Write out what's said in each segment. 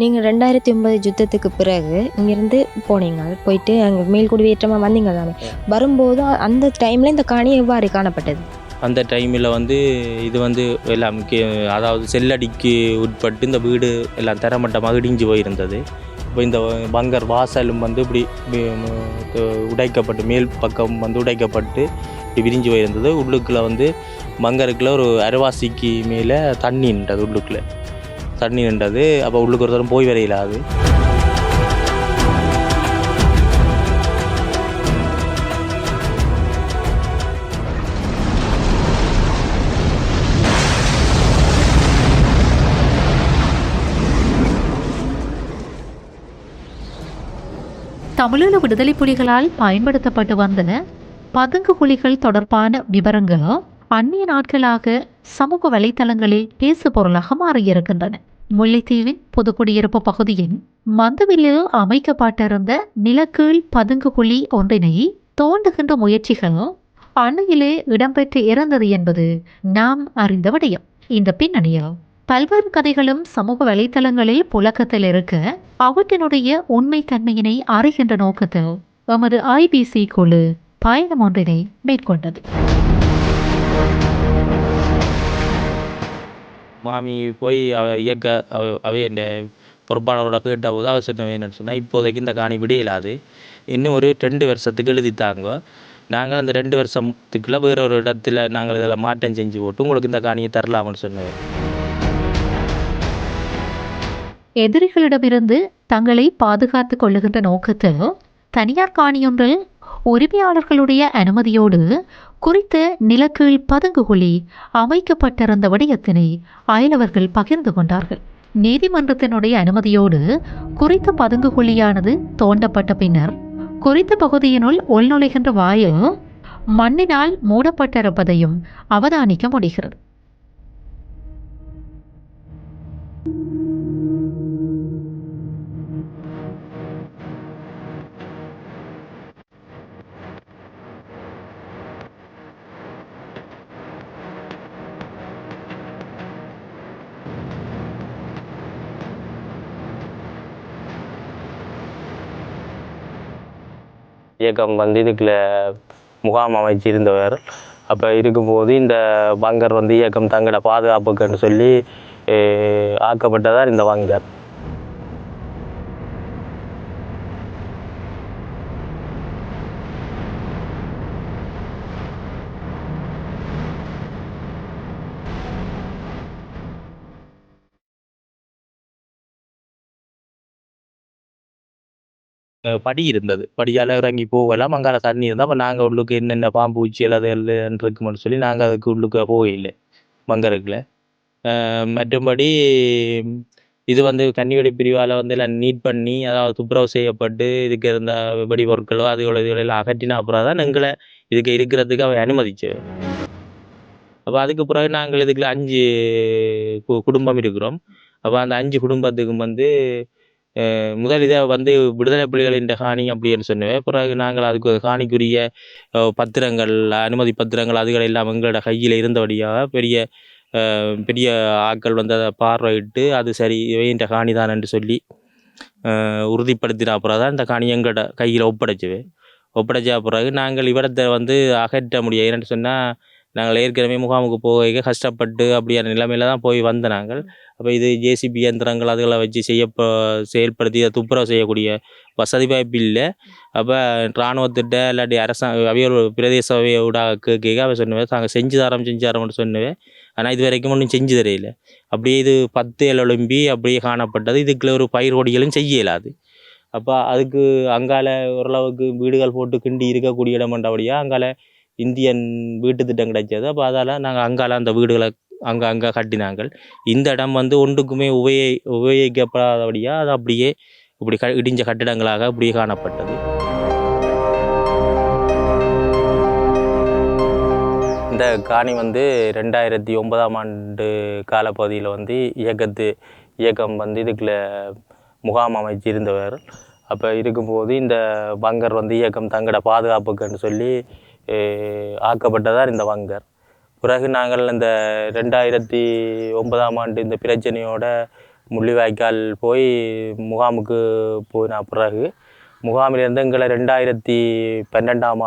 நீங்கள் ரெண்டாயிரத்தி ஒன்பது யுத்தத்துக்கு பிறகு இங்கேருந்து போனீங்க. போயிட்டு அங்கே மேல்குடியேற்றமாக வந்தீங்க தானே. வரும்போது அந்த டைமில் இந்த காணி எவ்வாறு காணப்பட்டது? அந்த டைமில் வந்து இது வந்து எல்லாம் அதாவது செல்லடிக்கு உட்பட்டு இந்த வீடு எல்லாம் தரமட்டமாக இடிஞ்சு போயிருந்தது. இப்போ இந்த பங்கர் வாசலும் வந்து இப்படி உடைக்கப்பட்டு மேல் பக்கம் வந்து உடைக்கப்பட்டு இப்படி விரிஞ்சு போயிருந்தது. உள்ளுக்குள்ளே வந்து பங்கருக்குள்ளே ஒரு அரைவாசிக்கு மேலே தண்ணி நின்றது உள்ளுக்குள்ளே. தண்ணி நின்றது. அப்போ உள்ளுக்கு ஒரு தரம் போய் வரையிலாது தமிழீழ விடுதலை புலிகளால் பயன்படுத்தப்பட்டு வந்த பதுங்கு குழிகள் தொடர்பான விவரங்கள் அந்நிய நாட்களாக சமூக வலைத்தளங்களில் பேசு பொருளாக மாறியிருக்கின்றன. முல்லைத்தீவின் புதுக்குடியிருப்பு பகுதியின் மந்தவில்லில் அமைக்கப்பட்டிருந்த நிலக்கீழ் பதுங்கு குழி ஒன்றினை தோண்டுகின்ற முயற்சிகள் அண்மையிலே இடம்பெற்று இறந்தது என்பது நாம் அறிந்த விடயம். இந்த பின்னணியில் பல்வேறு கதைகளும் சமூக வலைத்தளங்களில் புழக்கத்தில் இருக்க அவற்றினுடைய உண்மை தன்மையினை அறிகின்ற நோக்கத்தில் எமது ஐபிசி குழு பயணம் ஒன்றினை மேற்கொண்டது. மாமி போய் அவ இயக்க அவ அவை இந்த பொறுப்பாளரோட கேட்ட உதவி சொன்ன என்னன்னு சொன்னால் இப்போதைக்கு இந்த காணி விடையிலாது. இன்னும் ஒரு ரெண்டு வருஷத்துக்கு எழுதித்தாங்க நாங்கள் அந்த ரெண்டு வருஷத்துக்குள்ள வேற ஒரு இடத்துல நாங்கள் இதில் மாற்றம் செஞ்சு போட்டு உங்களுக்கு இந்த காணியை தரலாம்னு சொன்னேன். எதிரிகளிடமிருந்து தங்களை பாதுகாத்து கொள்ளுகின்ற நோக்கத்தில் தனியார் காணியொன்றில் உரிமையாளர்களுடைய அனுமதியோடு குறித்த நிலக்கீழ் பதுங்குகுழி அமைக்கப்பட்டிருந்த விடயத்தினை அயலவர்கள் பகிர்ந்து கொண்டார்கள். நீதிமன்றத்தினுடைய அனுமதியோடு குறித்த பதுங்குகுழியானது தோண்டப்பட்ட பின்னர் குறித்த பகுதியினுள் உள்நுழைகின்ற வாயில் மண்ணினால் மூடப்பட்டிருப்பதையும் அவதானிக்க முடிகிறது. இயக்கம் வந்து இதுக்குள்ளே முகாம் அமைச்சிருந்தவர். அப்போ இருக்கும்போது இந்த பங்கர் வந்து இயக்கம் தங்களோட பாதுகாப்புக்குன்னு சொல்லி ஆக்கப்பட்டதார் இந்த பங்கர் படி இருந்தது. படியால் இறங்கி போகலாம். அங்கால தண்ணி இருந்தால் அப்போ நாங்கள் உள்ளுக்கு என்னென்ன பாம்பு பூச்சி அது எல்லாம் இருக்குமென்னு சொல்லி நாங்கள் அதுக்கு உள்ளுக்கு போகல பங்கருக்குள்ள மற்றும்படி இது வந்து கன்னிவெடி பிரிவால் வந்து எல்லாம் நீட் பண்ணி அதாவது துப்புரவு செய்யப்பட்டு இதுக்கு இருந்த வெடி பொருட்களோ அதுகளோ இதுகளெல்லாம் அகற்றின அப்புறம் தான் எங்களை இதுக்கு இருக்கிறதுக்கு அவை அனுமதிச்சு அப்போ அதுக்கு பிறகு நாங்கள் இதுக்குள்ள அஞ்சு கு- குடும்பம் இருக்கிறோம். அப்போ அந்த அஞ்சு குடும்பத்துக்கும் வந்து முதல் இதை வந்து விடுதலை புலிகளின் காணி அப்படின்னு சொன்னேன். பிறகு நாங்கள் அதுக்கு காணிக்குரிய பத்திரங்கள் அனுமதி பத்திரங்கள் அதுகள் எல்லாம் எங்களோட கையில் இருந்தபடியாக பெரிய பெரிய ஆட்கள் வந்து அதை பார்வையிட்டு அது சரி இவையின் காணி என்று சொல்லி உறுதிப்படுத்தின அப்புறம் தான் இந்த காணி எங்களோட கையில் ஒப்படைச்சுவேன் ஒப்படைச்ச பிறகு நாங்கள் இவரத்தை வந்து அகற்ற முடியும் ஏன்னு சொன்னால் நாங்கள் ஏற்கனவே முகாமுக்கு போக கஷ்டப்பட்டு அப்படியான நிலைமையில தான் போய் வந்த நாங்கள். அப்போ இது ஜேசிபி இயந்திரங்கள் அதுகளை வச்சு செய்ய செயல்படுத்தி அதை துப்புரவு செய்யக்கூடிய வசதி வாய்ப்பு இல்லை. அப்போ இராணுவத்திட்ட இல்லாட்டி அரசாங்க அவையோட பிரதேச சபையோட கேட்க அவ சொன்னவே தாங்க செஞ்சு தரோம் செஞ்சு தரோம்னு சொன்னவே. ஆனால் இது வரைக்கும் ஒன்றும் செஞ்சு தெரியல. அப்படியே இது பத்து எழும்பி அப்படியே காணப்பட்டது. இதுக்குள்ள ஒரு பயிர் கொடிகளும் செய்ய இயலாது அப்போ அதுக்கு அங்கால ஓரளவுக்கு வீடுகள் போட்டு கிண்டி இருக்கக்கூடிய இடம் பண்ணுறபடியாக அங்கால இந்தியன் வீட்டு திட்டம் கிடைச்சது. அப்போ அதால் நாங்கள் அங்கால அந்த வீடுகளை அங்கே அங்கே கட்டினாங்கள். இந்த இடம் வந்து ஒன்றுக்குமே உபயோ உபயோகிக்கப்படாதபடியாக அது அப்படியே இப்படி க இடிஞ்ச கட்டிடங்களாக அப்படியே காணப்பட்டது. இந்த காணி வந்து ரெண்டாயிரத்தி ஒன்பதாம் ஆண்டு காலப்பகுதியில் வந்து இயக்கத்து இயக்கம் வந்து இதுக்குள்ள முகாம் அமைச்சிருந்தவர் அப்போ இருக்கும்போது இந்த பங்கர் வந்து இயக்கம் தங்களோட பாதுகாப்புக்குன்னு சொல்லி ஆக்கப்பட்டதார் இந்த வங்கர். பிறகு நாங்கள் இந்த ரெண்டாயிரத்தி ஒன்பதாம் ஆண்டு இந்த பிரச்சனையோட முள்ளிவாய்க்கால் போய் முகாமுக்கு போன பிறகு முகாமிலிருந்து எங்களை ரெண்டாயிரத்தி பன்னெண்டாம்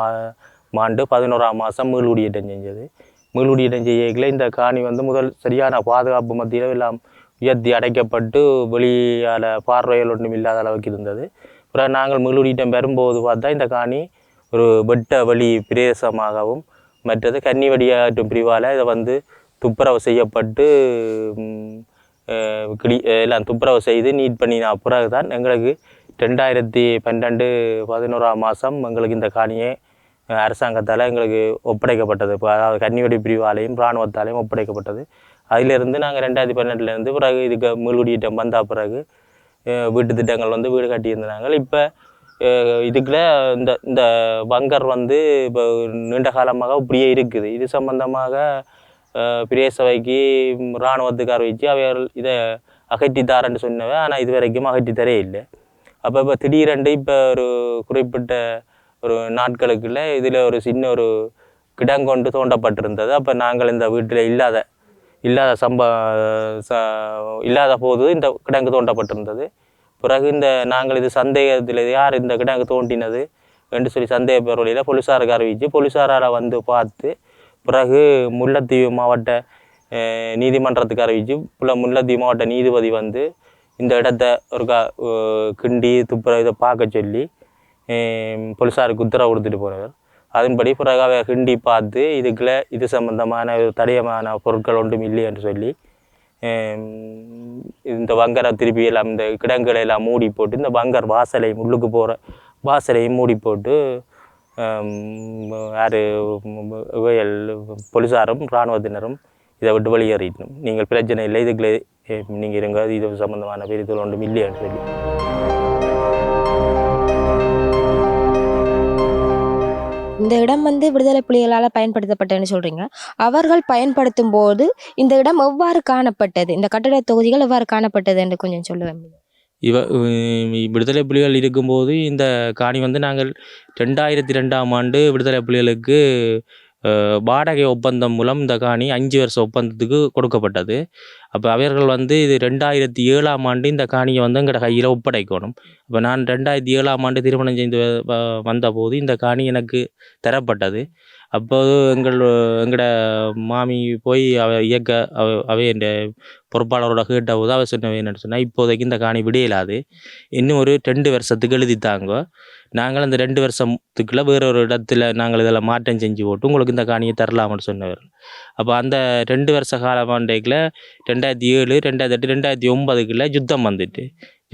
ஆண்டு பதினோராம் மாதம் மீள்குடியேற்றம் செஞ்சது. மீள்குடியேற்றம் செய்யல இந்த காணி வந்து முதல் சரியான பாதுகாப்பு மத்தியில் எல்லாம் உயர்த்தி அடைக்கப்பட்டு வெளியால் பார்வைகள் ஒன்றும் இல்லாத அளவுக்கு இருந்தது. பிறகு நாங்கள் மீள்குடியேற்றம் பெறும்போது பார்த்தா இந்த காணி ஒரு வெட்ட வழி பிரதேசமாகவும் மற்றது கன்னி வடியாற்றும் பிரிவால் இதை வந்து துப்புரவு செய்யப்பட்டு கிடி கிளி எல்லாம் துப்புரவு செய்து நீட் பண்ணின பிறகு தான் எங்களுக்கு ரெண்டாயிரத்தி பன்னெண்டு பதினோராம் மாதம் எங்களுக்கு இந்த காணியை அரசாங்கத்தால் எங்களுக்கு ஒப்படைக்கப்பட்டது. இப்போ அதாவது கன்னிவெடி பிரிவாலையும் இராணுவத்தாலையும் ஒப்படைக்கப்பட்டது. அதிலிருந்து நாங்கள் ரெண்டாயிரத்தி பன்னெண்டுலேருந்து பிறகு இதுக்கு மீள்குடியிட்டம் வந்த பிறகு வீட்டு திட்டங்கள் வந்து வீடு கட்டியிருந்தாங்க. இப்போ இதுக்குள்ளே இந்த இந்த பங்கர் வந்து இப்போ நீண்ட காலமாக இப்படியே இருக்குது. இது சம்பந்தமாக பிரேசவைக்கு பிரதேச வச்சு இராணுவத்துக்கு அறிவித்து அவைகள் இதை அகற்றித்தாரன்னு சொன்னவை. ஆனால் இது வரைக்கும் அகற்றி தரே இல்லை. அப்போ இப்போ திடீரென்று இப்போ ஒரு குறிப்பிட்ட ஒரு நாட்களுக்குள்ள இதில் ஒரு சின்ன ஒரு கிடங்கொண்டு தோண்டப்பட்டிருந்தது. அப்போ நாங்கள் இந்த வீட்டில் இல்லாத இல்லாத சம்ப ச இல்லாத போது இந்த கிடங்கு தோண்டப்பட்டிருந்தது. பிறகு இந்த நாங்கள் இது சந்தேகத்தில் யார் இந்த கிடங்கு தோண்டினது என்று சொல்லி சந்தேக பேரொழியில் போலீஸாருக்கு அறிவித்து போலீஸாரால் வந்து பார்த்து பிறகு முல்லைத்தீவு மாவட்ட நீதிமன்றத்துக்கு அறிவித்து புல முல்லைத்தீவு மாவட்ட நீதிபதி வந்து இந்த இடத்த ஒரு க கிண்டி துப்புற இதை பார்க்க சொல்லி போலீஸாருக்கு உத்தரவு கொடுத்துட்டு போனவர். அதன்படி பிறகு அவர் கிண்டி பார்த்து இதுக்குள்ள இது சம்பந்தமான ஒரு தடயமான பொருட்கள் ஒன்றும் இல்லை என்று சொல்லி இந்த பங்கரை திருப்பி எல்லாம் இந்த கிடங்குகளை எல்லாம் மூடி போட்டு இந்த பங்கர் வாசலை உள்ளுக்கு போகிற வாசலையும் மூடி போட்டு யார் இவையல் போலீஸாரும் இராணுவத்தினரும் இதை விட்டு வெளியேறிடணும். நீங்கள் பிரச்சனை இல்லை இதுக்குள்ளே நீங்கள் இருங்க. இது சம்பந்தமான பெரிதல் ஒன்றும் இல்லையான்னு சொல்லி இந்த இடம் வந்து விடுதலை புலிகளால் பயன்படுத்தப்பட்டதுன்னு சொல்றீங்க. அவர்கள் பயன்படுத்தும் போது இந்த இடம் எவ்வாறு காணப்பட்டது? இந்த கட்டட தொகுதிகள் எவ்வாறு காணப்பட்டது என்று கொஞ்சம் சொல்லுவேன் இவ விடுதலை புலிகள் இருக்கும்போது இந்த காணி வந்து நாங்கள் ரெண்டாயிரத்தி ரெண்டாம் ஆண்டு விடுதலை புலிகளுக்கு வாடகை ஒப்பந்தம் மூலம் இந்த காணி அஞ்சு வருஷ ஒப்பந்தத்துக்கு கொடுக்கப்பட்டது. அப்போ அவர்கள் வந்து இது ரெண்டாயிரத்தி ஏழாம் ஆண்டு இந்த காணியை வந்து எங்களோட கையில் ஒப்படைக்கணும். இப்போ நான் ரெண்டாயிரத்தி ஏழாம் ஆண்டு திருமணம் செய்து வ- வந்தபோது இந்த காணி எனக்கு தரப்பட்டது. அப்போது எங்கள் எங்களோட மாமி போய் அவ இயக்க அவ அவை என்ற பொறுப்பாளரோட கேட்டபோது அவர் சொன்னவை என்னென்னு சொன்னால் இப்போதைக்கு இந்த காணி விடையலாது. இன்னும் ஒரு ரெண்டு வருஷத்துக்கு எழுதித்தாங்க. நாங்கள் அந்த ரெண்டு வருஷத்துக்குள்ள வேற ஒரு இடத்துல நாங்கள் இதில் மாற்றம் செஞ்சு போட்டு உங்களுக்கு இந்த காணியை தரலாம்னு சொன்னவர். அப்போ அந்த ரெண்டு வருஷ காலமாண்டைக்குள்ள ரெண்டாயிரத்தி ஏழு ரெண்டாயிரத்தி எட்டு ரெண்டாயிரத்தி ஒன்பதுக்குள்ளே யுத்தம் வந்துட்டு.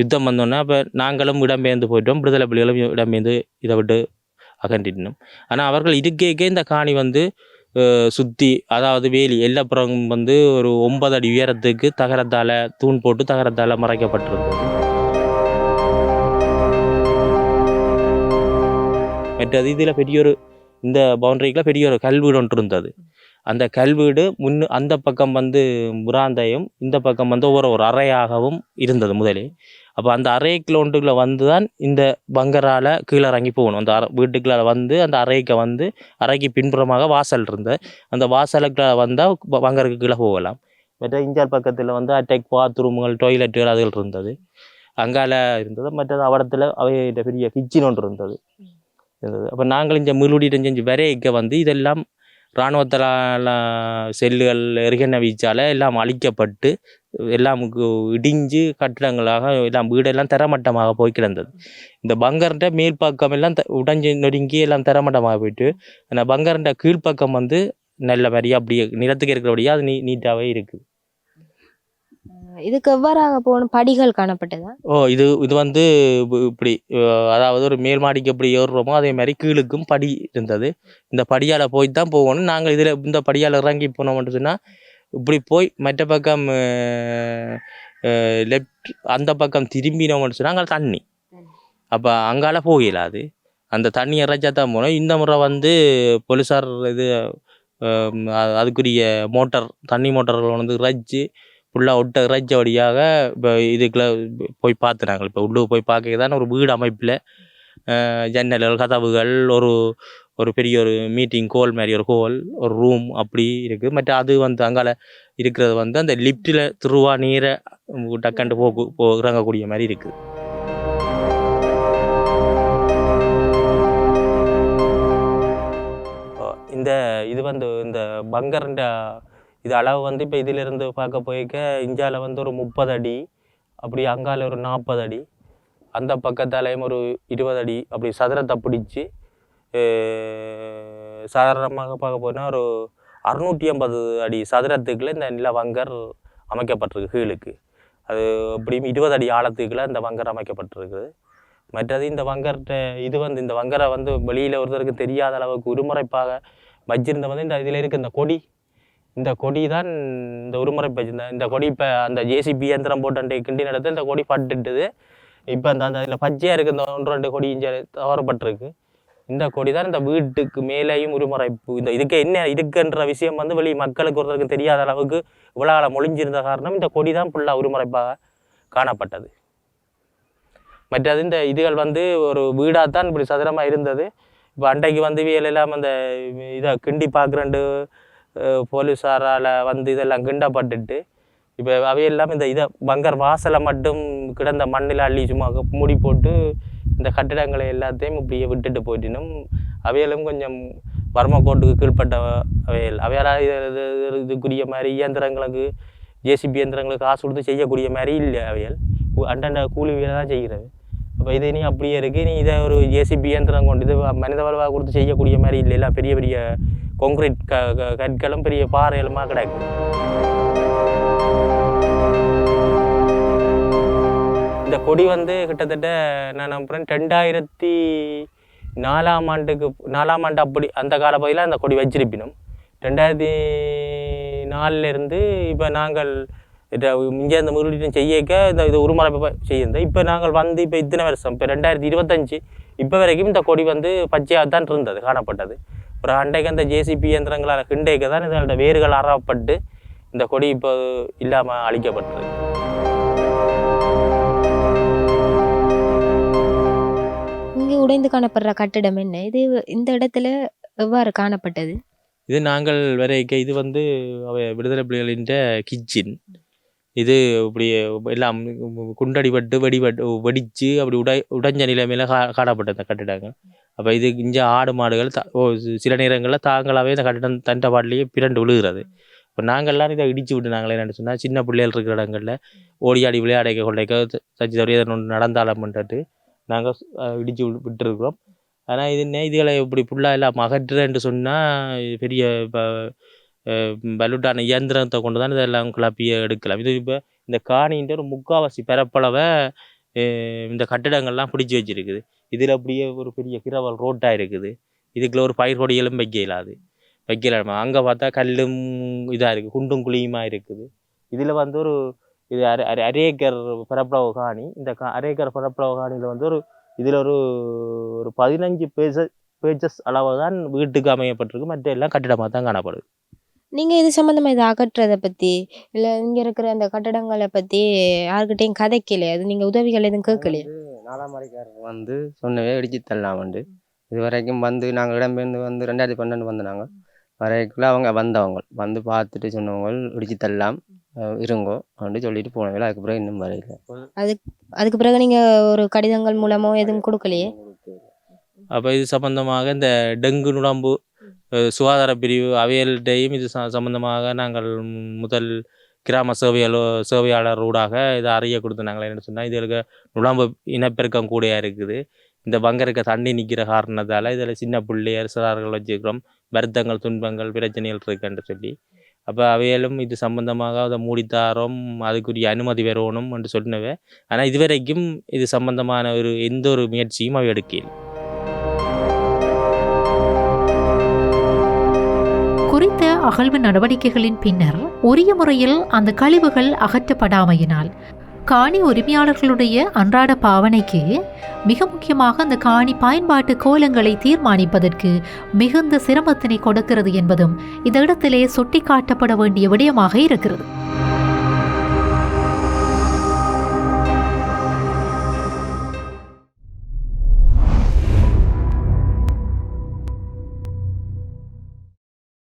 யுத்தம் வந்தோன்னே அப்போ நாங்களும் இடம்பெயர்ந்து போயிட்டோம் விடுதலை புலிகளும் இடம்பெயர்ந்து இதை விட்டு அகன்றிட்டோம் ஆனால் அவர்கள் இதுக்கேக்கே இந்த காணி வந்து சுற்றி அதாவது வேலி எல்லாப்புறம் வந்து ஒரு ஒன்பது அடி உயரத்துக்கு தகரத்தால் தூண் போட்டு தகரத்தால் மறைக்கப்பட்டிருந்தது. மற்றது இதில் பெரிய ஒரு இந்த பவுண்டரிக்குள்ள பெரிய ஒரு கல்வீடு ஒன்று இருந்தது. அந்த கல்வீடு முன்னு அந்த பக்கம் வந்து முராந்தையும் இந்த பக்கம் வந்து ஒவ்வொரு ஒரு அறையாகவும் இருந்தது முதலே. அப்போ அந்த அறைக்குள்ள ஒன்றுக்குள்ள வந்து தான் இந்த பங்கரால் கீழே இறங்கி போகணும். அந்த அறை வீட்டுக்குள்ள வந்து அந்த அறைக்கு வந்து அறைக்கு பின்புறமாக வாசல் இருந்தது. அந்த வாசலுக்குள்ள வந்தால் பங்கருக்கு கீழே போகலாம். மற்ற இஞ்சால் பக்கத்தில் வந்து அட்டாக் பாத்ரூம்கள் டாய்லெட்டுகள் அதுகள் இருந்தது. அங்கால இருந்தது. மற்றது அவடத்தில் அவையிட்ட பெரிய கிச்சன் ஒன்று இருந்தது. இருந்தது. அப்போ நாங்கள் இந்த மீளுடிட்டு செஞ்சு வரைக்க வந்து இதெல்லாம் இராணுவத்தால் செல்லுகள் எரிகண்ண வீச்சால் எல்லாம் அழிக்கப்பட்டு எல்லாம் இடிஞ்சு கட்டிடங்களாக எல்லாம் வீடெல்லாம் தரமட்டமாக போய் கிடந்தது. இந்த பங்கர்ன்ற மேல் பக்கம் எல்லாம் த- உடைஞ்சு நொறுங்கி எல்லாம் தரமட்டமாக போயிட்டு அந்த பங்கர்ன்ற கீழ்ப்பக்கம் வந்து நல்ல மாதிரியா அப்படியே நிலத்துக்கு இருக்கிறபடியா அது நீ நீட்டாகவே இருக்குது இதுக்கு எவ்வாறாக போகணும்? படிகள் காணப்பட்டதா? ஓ இது இது வந்து இப்படி அதாவது ஒரு மேல் மாடிக்கு எப்படி ஏறுறோமோ அதே மாதிரி கீழுக்கும் படி இருந்தது. இந்த படியால் போய் தான் போகணும். நாங்கள் இதில் இந்த படியால் இறங்கி போனோம்னு சொன்னால் இப்படி போய் மற்ற பக்கம் லெஃப்ட் அந்த பக்கம் திரும்பினோம்னு சொன்னால் அங்கே தண்ணி. அப்போ அங்கால போகலாது அந்த தண்ணி இறைச்சா தான் போனோம். இந்த முறை வந்து போலீஸார் இது அதுக்குரிய மோட்டார் தண்ணி மோட்டார்கள் வந்து இறைச்சி ஃபுல்லாக ஒட்ட இறைச்ச வழியாக இப்போ இதுக்குள்ளே போய் பார்த்து நாங்கள் இப்போ உள்ளே போய் பார்க்க தான் ஒரு வீடு அமைப்பில் ஜன்னல்கள் கதவுகள் ஒரு ஒரு பெரிய ஒரு மீட்டிங் ஹோல் மாதிரி ஒரு ஹோல் ஒரு ரூம் அப்படி இருக்குது மற்ற அது வந்து அங்கால இருக்கிறது வந்து அந்த லிஃப்ட்டில் திருவா நீரை டக்கண்டு போக்கு போ இறங்கக்கூடிய மாதிரி இருக்குது இந்த இது வந்து இந்த பங்கர்ன்ற இது அளவு வந்து இப்போ இதிலிருந்து பார்க்க போய்க்க இந்தியாவில் வந்து ஒரு முப்பது அடி அப்படி அங்கால ஒரு நாற்பது அடி அந்த பக்கத்தாலேயும் ஒரு இருபது அடி அப்படி சதுரத்தை பிடிச்சி சாதாரணமாக பார்க்க போனால் ஒரு அறுநூற்றி ஐம்பது அடி சதுரத்துக்குள்ளே இந்த நில வங்கர் அமைக்கப்பட்டிருக்கு கீழுக்கு. அது எப்படியும் இருபது அடி ஆழத்துக்குள்ளே இந்த வங்கர் அமைக்கப்பட்டிருக்குது. மற்றது இந்த வங்கர்கிட்ட இது வந்து இந்த வங்கரை வந்து வெளியில் ஒருத்தருக்கு தெரியாத அளவுக்கு உருமுறைப்பாக வச்சிருந்த வந்து இந்த இதில் இருக்க இந்த கொடி இந்த கொடி தான் இந்த உருமுறை பேச்சு. இந்த கொடி இப்போ அந்த ஜேசிபி இயந்திரம் போட்டு கிண்டி நடத்து இந்த கொடி பட்டுட்டுது. இப்போ அந்த அந்த இதில் பச்சையாக இருக்குது இந்த ஒன்று ரெண்டு கொடி இஞ்சி தவறப்பட்டிருக்கு. இந்த கொடி தான் இந்த வீட்டுக்கு மேலேயும் உருமறைப்பு இந்த இதுக்கு என்ன இருக்குன்ற விஷயம் வந்து வெளி மக்களுக்கு ஒருத்தருக்கு தெரியாத அளவுக்கு இவ்வளோ மொழிஞ்சிருந்த காரணம் இந்த கொடி தான் ஃபுல்லாக உருமறைப்பாக காணப்பட்டது. மற்றது இந்த இதுகள் வந்து ஒரு வீடாக தான் இப்படி சதுரமாக இருந்தது. இப்போ அண்டைக்கு வந்து வியல் எல்லாம் அந்த இதை கிண்டி பார்க்குறண்டு போலீஸாரால் வந்து இதெல்லாம் கிண்டப்பட்டுட்டு இப்போ அவையெல்லாம் இந்த இதை பங்கர் வாசலை மட்டும் கிடந்த மண்ணில் அள்ளி சும்மா மூடி போட்டு இந்த கட்டிடங்களை எல்லாத்தையும் இப்படியே விட்டுட்டு போயிட்டினும் அவையெல்லாம் கொஞ்சம் வர்ம கோட்டுக்கு கீழ்ப்பட்ட அவையல். அவையால் இது இது- இதுக்குரிய மாதிரி இயந்திரங்களுக்கு ஜேசிபி இயந்திரங்களுக்கு காசு கொடுத்து செய்யக்கூடிய மாதிரி இல்லை அவையல். அண்டண்ட கூலி வேலை தான் செய்கிறது. இப்போ இது நீ அப்படியே இருக்குது நீ இதை ஒரு ஏசிபி இயந்திரம் கொண்டு இது மனித வலுவாக கொடுத்து செய்யக்கூடிய மாதிரி இல்லை. இல்லை பெரிய பெரிய கொங்கிரீட் க க- கற்களும் பெரிய பாறைகளுமா கிடக்கு. இந்த கொடி வந்து கிட்டத்தட்ட நான் நம்புகிறேன் ரெண்டாயிரத்தி நாலாம் ஆண்டுக்கு நாலாம் ஆண்டு அப்படி அந்த கால பகுதியில் அந்த கொடி வச்சிருப்பினும். ரெண்டாயிரத்தி நாலுலேருந்து இப்போ நாங்கள் இங்கே இந்த முதலீட்டம் செய்யக்க இந்த இது உருமரப்பு செய்யிருந்தோம் இப்போ நாங்கள் வந்து இப்போ இத்தனை வருஷம் இப்போ ரெண்டாயிரத்தி இருபத்தஞ்சு இப்போ வரைக்கும் இந்த கொடி வந்து பச்சையாக தான் இருந்தது காணப்பட்டது. அப்புறம் அன்றைக்கு அந்த ஜேசிபி இயந்திரங்களால் கிண்டைக்கு தான் இதோட வேர்கள் அறப்பட்டு இந்த கொடி இப்போ இல்லாமல் அழிக்கப்பட்டது. இங்கே உடைந்து காணப்படுற கட்டிடம் என்ன? இது இந்த இடத்துல எவ்வாறு காணப்பட்டது? இது நாங்கள் வரைக்க இது வந்து அவை விடுதலை புலிகளின் கிச்சன் இது இப்படி எல்லாம் குண்டடிபட்டு வெடிபட்டு வெடித்து அப்படி உடை உடைஞ்ச நிலைமையில கா காணப்பட்ட இந்த கட்டிடங்கள் அப்போ இது இங்கே ஆடு மாடுகள் த ஓ சில நேரங்களில் தாங்களாகவே இந்த கட்டிடம் தண்டை பாட்டிலேயே பிறண்டு விழுகிறது. இப்போ நாங்கள்லாம் இதை இடிச்சு விட்டு நாங்களே என்னென்னு சொன்னால் சின்ன பிள்ளைகள் இருக்கிற இடங்களில் ஓடி ஆடி விளையாடைக்க கொள்ளைக்க சச்சி தவறி எதனா நடந்தாலும் நடந்தாலம்ன்ட்டு நாங்கள் இடிச்சு விட்டு விட்டுருக்குறோம். ஆனால் இது இதுகளை இப்படி ஃபுல்லாக எல்லாம் அகற்றுறேன்னு சொன்னால் பெரிய இப்போ பலூட்டான இயந்திரத்தை கொண்டு தான் இதெல்லாம் கிளப்பி எடுக்கலாம். இது இப்போ இந்த காணின்ற ஒரு முக்காவாசி பரப்பளவை இந்த கட்டிடங்கள்லாம் பிடிச்சி வச்சிருக்குது. இதில் அப்படியே ஒரு பெரிய கிரவல் ரோட்டாக இருக்குது. இதுக்குள்ள ஒரு பயிர் கொடிகளும் வைக்க இயலாது. அங்கே பார்த்தா கல்லும் இதாக இருக்குது குண்டும் குழியுமாக இருக்குது. இதில் வந்து ஒரு இது அரை அரை அரேக்கர் பரப்பளவு காணி. இந்த கா அரேக்கர் பரப்பளவு காணியில் வந்து ஒரு இதில் ஒரு ஒரு பதினஞ்சு பேஜஸ் பேஜஸ் அளவு தான் வீட்டுக்கு அமையப்பட்டிருக்கு. மற்ற எல்லாம் கட்டிடமாக தான் காணப்படுது. நீங்கள் இது சம்மந்தமாக இதை அகற்றதை பற்றி இல்லை இங்கே இருக்கிற அந்த கட்டடங்களை பற்றி யாருக்கிட்டையும் கதைக்கலையே? அது நீங்கள் உதவிகள் எதுவும் கேட்கலையே? நாலாமரைக்காரர் வந்து சொன்னவே இடிச்சு தள்ளலாம் வந்து. இது வரைக்கும் வந்து நாங்கள் இடம்பெயர்ந்து வந்து ரெண்டாயிரத்தி பன்னெண்டு வந்து நாங்கள் வரைக்குள்ள அவங்க வந்தவங்க வந்து பார்த்துட்டு சொன்னவங்க இடிச்சு தள்ளலாம் இருங்கோ அப்படின்னு சொல்லிட்டு போனவங்க. அதுக்கு பிறகு இன்னும் வரையில. அதுக்கு பிறகு நீங்கள் ஒரு கடிதங்கள் மூலமோ எதுவும் கொடுக்கலையே? அப்போ இது சம்பந்தமாக இந்த டெங்கு நுழம்பு அஹ், சுகாதார பிரிவு அவையல்டையும் இது ச- சம்பந்தமாக நாங்கள் முதல் கிராம சேவையாளோ சேவையாளர் ஊடாக இதை அறிய கொடுத்து நாங்கள் என்ன சொன்னால் இதுகளுக்கு நுழம்பு இனப்பெருக்கம் கூடயா இருக்குது. இந்த பங்கருக்கு தண்ணி நிற்கிற காரணத்தால் இதில் சின்ன பிள்ளையர் சிறார்கள் வச்சுக்கிறோம் வருத்தங்கள் துன்பங்கள் பிரச்சனைகள் இருக்குன்னு சொல்லி. அப்போ அவையிலும் இது சம்பந்தமாக அதை மூடித்தாரோம் அதுக்குரிய அனுமதி வரணும் என்று சொன்னவே. ஆனால் இதுவரைக்கும் இது சம்பந்தமான ஒரு எந்த ஒரு முயற்சியும் அவை எடுக்கல அகழ்வு நடவடிக்கைகளின் பின்னர் உரிய முறையில் அந்த கழிவுகள் அகற்றப்படாமையினால் காணி உரிமையாளர்களுடைய அன்றாட பாவனைக்கு மிக முக்கியமாக அந்த காணி பயன்பாட்டு கோலங்களை தீர்மானிப்பதற்கு மிகுந்த சிரமத்தினை கொடுக்கிறது என்பதும் இந்த இடத்திலே சுட்டிக்காட்டப்பட வேண்டிய விடயமாக இருக்கிறது.